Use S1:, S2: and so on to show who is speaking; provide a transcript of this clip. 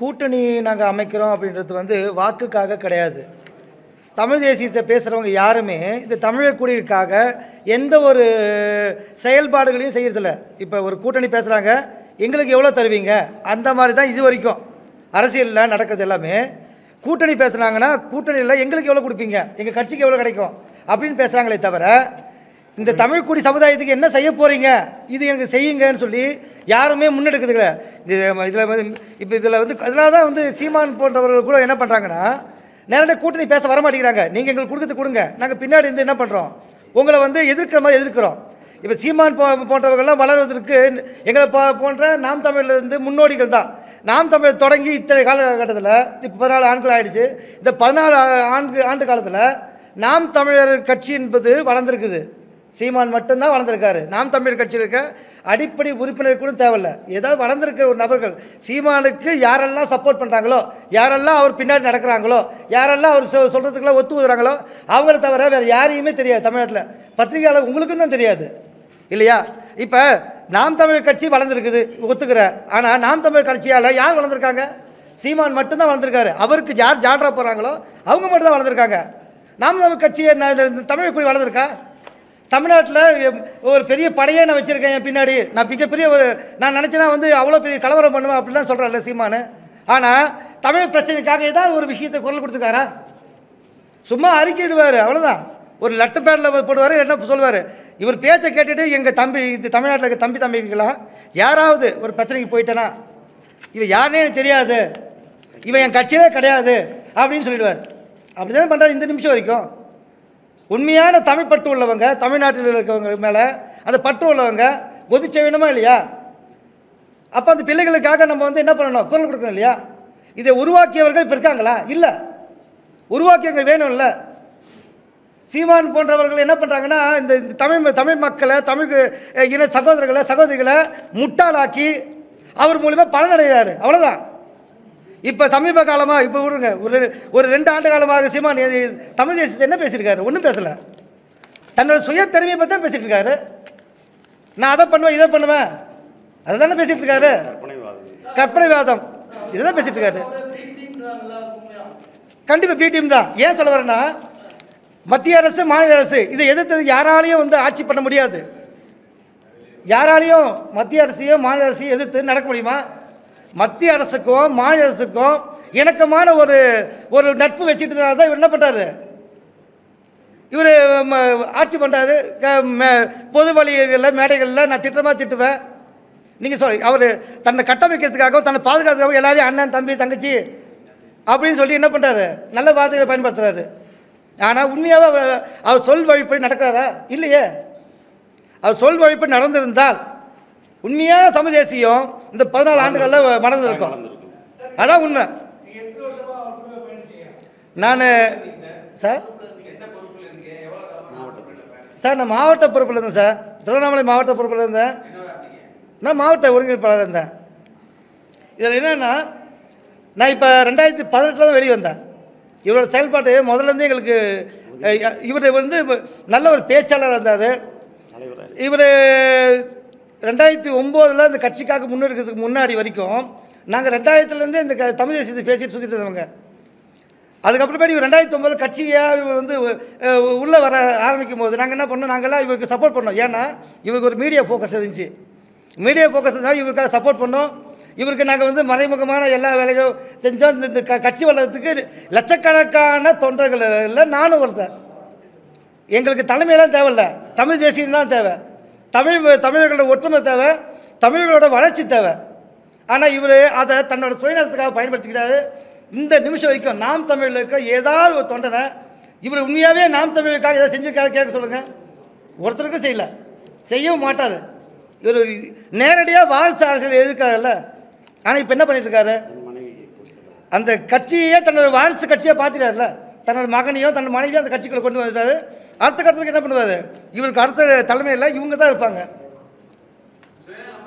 S1: கூட்டணி நாங்கள் அமைக்கிறோம் அப்படின்றது வந்து வாக்குக்காக கிடையாது. தமிழ் தேசியத்தை பேசுகிறவங்க யாருமே இந்த தமிழர் குடியிருக்காக எந்த ஒரு செயல்பாடுகளையும் செய்கிறதில்ல இப்போ ஒரு கூட்டணி பேசுகிறாங்க எங்களுக்கு எவ்வளோ தருவீங்க? அந்த மாதிரி தான் இது வரைக்கும். அரசியலில் நடக்கிறது எல்லாமே. கூட்டணி பேசுனாங்கன்னா கூட்டணியில் எங்களுக்கு எவ்வளோ கொடுப்பீங்க? எங்கள் கட்சிக்கு எவ்வளோ கிடைக்கும்? அப்படின்னு பேசுகிறாங்களே தவிர இந்த தமிழ் குடி சமுதாயத்துக்கு என்ன செய்ய போறீங்க? இது எனக்கு செய்யுங்கன்னு சொல்லி யாருமே முன்னெடுக்குதுல இது இதில் வந்து இப்போ இதில் வந்து அதனால தான் வந்து சீமான் போன்றவர்கள் கூட என்ன பண்ணுறாங்கன்னா நேரடியாக கூட்டணி பேச வர மாட்டேங்கிறாங்க. நீங்கள் எங்களுக்கு கொடுக்கறது கொடுங்க. நாங்கள் பின்னாடி இருந்து என்ன பண்ணுறோம் உங்களை வந்து எதிர்க்கிற மாதிரி எதிர்க்கிறோம். இப்போ சீமான் போ போன்றவர்கள்லாம் வளர்வதற்கு எங்களை போ போன்ற நாம் தமிழ்ல இருந்து முன்னோடிகள் தான். நாம் தமிழ் தொடங்கி இத்தனை காலகட்டத்தில் இப்போ பதினாலு ஆண்டுகள் ஆயிடுச்சு. இந்த பதினாலு ஆண்டு ஆண்டு காலத்தில் நாம் தமிழர் கட்சி என்பது வளர்ந்துருக்குது. சீமான் மட்டும்தான் வளர்ந்துருக்காரு. நாம் தமிழர் கட்சியில் இருக்க அடிப்படை உறுப்பினர் கூட தேவையில்ல. ஏதோ வளர்ந்துருக்கிற ஒரு நபர்கள் சீமானுக்கு யாரெல்லாம் சப்போர்ட் பண்ணுறாங்களோ யாரெல்லாம் அவர் பின்னாடி நடக்கிறாங்களோ யாரெல்லாம் அவர் சொ சொல்கிறதுக்கெல்லாம் ஒத்து ஊதுறாங்களோ அவங்கள தவிர வேறு யாரையுமே தெரியாது தமிழ்நாட்டில். பத்திரிகையாளர் உங்களுக்கும் தான் தெரியாது. இல்லையா? இப்போ நாம் தமிழர் கட்சி வளர்ந்துருக்குது ஒத்துக்கிறேன் ஆனால் நாம் தமிழர் கட்சியால் யார் வளர்ந்துருக்காங்க? சீமான் மட்டும்தான் வளர்ந்துருக்காரு. அவருக்கு யார் ஜாட்ரா போகிறாங்களோ அவங்க மட்டும் தான் வளர்ந்துருக்காங்க. நாம் தமிழ் கட்சியை தமிழ் குடி வளர்ந்துருக்கா? தமிழ்நாட்டில் ஒரு பெரிய படையே நான் வச்சுருக்கேன் என் பின்னாடி. நான் மிகப்பெரிய ஒரு நான் நினச்சேன்னா வந்து அவ்வளோ பெரிய கலவரம் பண்ணுவேன் அப்படிலாம் சொல்கிறேன்ல சீமானு. ஆனால் தமிழ் பிரச்சனைக்காக ஏதாவது ஒரு விஷயத்தை குரல் கொடுத்துருக்காரா? சும்மா அறிக்கையிடுவார் அவ்வளோதான் ஒரு லெட்டர் பேடில் போடுவார் என்ன சொல்லுவார் இவர் பேச்சை கேட்டுட்டு எங்கள் தம்பி இது தமிழ்நாட்டில் இருக்க தம்பி தம்பிக்கலாம் யாராவது ஒரு பிரச்சனைக்கு போயிட்டேனா இவன் யாருனே எனக்கு தெரியாது. இவன் என் கட்சியே கிடையாது அப்படின்னு சொல்லிடுவார். அப்படி தானே பண்ணுறாரு இந்த நிமிஷம் வரைக்கும்? உண்மையான தமிழ் பற்று உள்ளவங்க தமிழ்நாட்டில் இருக்கவங்க மேலே அந்த பற்று உள்ளவங்க கொதிச்ச வேணுமா இல்லையா? அப்போ அந்த பிள்ளைகளுக்காக நம்ம வந்து என்ன பண்ணணும்? குரல் கொடுக்கணும் இல்லையா? இதை உருவாக்கியவர்கள் இப்போ இருக்காங்களா? இல்லை. உருவாக்கியவங்க வேணும்ல. சீமான் போன்றவர்கள் என்ன பண்ணுறாங்கன்னா இந்த தமிழ் தமிழ் மக்களை தமிழ் இன சகோதரர்களை சகோதரிகளை முட்டாளாக்கி அவர் மூலிமா பலனடைகிறாரு. அவ்வளோதான் இப்போ சமீப காலமாக இப்போ விடுங்க. ஒரு ஒரு ரெண்டு ஆண்டு காலமாக சீமான் தமிழ் தேசியத்தை என்ன பேசியிருக்காரு? ஒன்றும் பேசலை. தன்னோட சுய பெருமையை பற்றி தான் பேசிகிட்டு இருக்காரு நான் அதை பண்ணுவேன் இதை பண்ணுவேன். அதை தானே பேசிகிட்டு இருக்காரு கற்பனைவாதம். இதுதான் பேசிட்டு இருக்காரு கண்டிப்பாக பி டீம் தான். ஏன் சொல்ல வரேன்னா மத்திய அரசு மாநில அரசு இதை எதிர்த்தது யாராலையும் வந்து ஆட்சி பண்ண முடியாது. யாராலையும் மத்திய அரசையும் மாநில அரசையும் எதிர்த்து நடக்க முடியுமா? மத்திய அரசுக்கும் மாநில அரசுக்கும் இணக்கமான ஒரு ஒரு நட்பு வச்சுட்டதுனால தான் இவர் என்ன பண்றாரு? இவர் ஆட்சி பண்ணுறாரு பொது வழிகளில் மேடைகளில் நான் திட்டமாக திட்டுவேன். நீங்கள் சொல் அவர் தன்னை கட்டமைக்கிறதுக்காகவும் தன்னை பாதுகாத்துக்காகவும் எல்லாரையும் அண்ணன் தம்பி தங்கச்சி அப்படின்னு சொல்லி என்ன பண்ணுறாரு நல்ல வார்த்தைகளை பயன்படுத்துகிறாரு ஆனால் உண்மையாக அவர் அவர் சொல் வழிப்படி நடக்கிறாரா? இல்லையே. அவர் சொல் வழிப்படி நடந்திருந்தால் உண்மையான தமிழ் தேசியம் இந்த பதினாலு ஆண்டுகளில் மறந்துருக்கும். அதான் உண்மை. நான் சார்? சார் நான் மாவட்ட பொறுப்பில் இருந்தேன் சார். திருவண்ணாமலை மாவட்ட பொறுப்பில் இருந்தேன். நான் மாவட்ட ஒருங்கிணைப்பாளர் இருந்தேன். இதில் என்னென்னா நான் இப்போ ரெண்டாயிரத்தி பதினெட்டில் தான் வெளியே வந்தேன். இவரோட செயல்பாடு முதல்ல இருந்தே எங்களுக்கு இவர் வந்து நல்ல ஒரு பேச்சாளர் இருந்தார். இவர் ரெண்டாயிரத்தி ஒம்போதில் இந்த கட்சிக்காக முன்னெடுக்கிறதுக்கு முன்னாடி வரைக்கும் நாங்கள் ரெண்டாயிரத்துலேருந்தே இந்த க- தமிழ் தேசியத்தை பேசிட்டு சுற்றிட்டு இருந்தவங்க. அதுக்கப்புறமேட்டு இவர் ரெண்டாயிரத்தி ஒம்பது கட்சியாக இவர் வந்து உள்ளே வர ஆரம்பிக்கும் போது நாங்கள் என்ன பண்ணோம்? நாங்கள்லாம் இவருக்கு சப்போர்ட் பண்ணோம். ஏன்னா இவருக்கு ஒரு மீடியா ஃபோக்கஸ் இருந்துச்சு. மீடியா ஃபோக்கஸ் இருந்தால் இவருக்காக சப்போர்ட் பண்ணோம். இவருக்கு நாங்கள் வந்து மறைமுகமான எல்லா வேலைகளும் செஞ்சோம். இந்த- இந்த க- கட்சி வளர்கிறதுக்கு லட்சக்கணக்கான தொண்டர்கள் இல்லை நானும் ஒருத்தன் எங்களுக்கு தலைமையெல்லாம் தேவையில்ல. தமிழ் தேசியம் தான் தேவை. தமிழ் தமிழர்களோட ஒற்றுமை தேவை தமிழர்களோட வளர்ச்சி தேவை. ஆனால் இவர் அதை தன்னோட சுயநலத்துக்காக பயன்படுத்திக்கிறாரு. இந்த நிமிஷம் வரைக்கும் நாம் தமிழில் இருக்க ஏதாவது ஒரு தொண்டனை இவர் உண்மையாகவே நாம் தமிழுக்காக ஏதாவது செஞ்சிருக்காரு கேட்க சொல்லுங்கள் ஒருத்தருக்கும் செய்யலை. செய்யவும் மாட்டார். இவர் நேரடியாக வாரிசு அரசியல் எதிர்க்கிறாருல்ல. ஆனால் இப்போ என்ன பண்ணிட்டுருக்காரு? அந்த கட்சியே தன்னோட வாரிசு கட்சியாக பார்த்துட்டாருல தன்னோட மகனையும் தன்னோட மனைவியும் அந்த கட்சிக்குள்ளே கொண்டு வந்துட்டாரு. அடுத்த கட்டத்துக்கு என்ன பண்ணுவார்? இவருக்கு அடுத்த தலைமையில் இவங்க தான் இருப்பாங்க.